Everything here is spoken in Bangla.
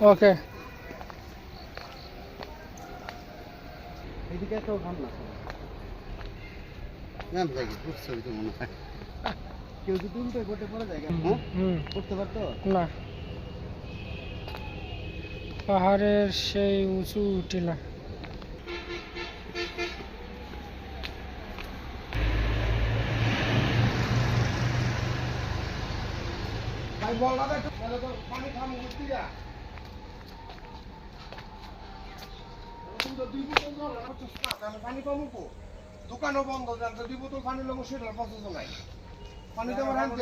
ওকে এদিকে একটা উঠান না। তো মনে হয়। কেউ যদি উল্টে পড়তে পড়ে যায় হ্যাঁ হুম। করতে পারতো? না। পাহাড়ের সেই উঁচু টিলা। বল না তো পানি খামু করতে যা তুমি তো দুই বোতল জল আর হচ্ছে না আমি পানি পাবো কো দোকানও বন্ধ জান দুই বোতল পানি লোক সেটার পছন্দ নাই। পানি তো আমার হ্যান্ড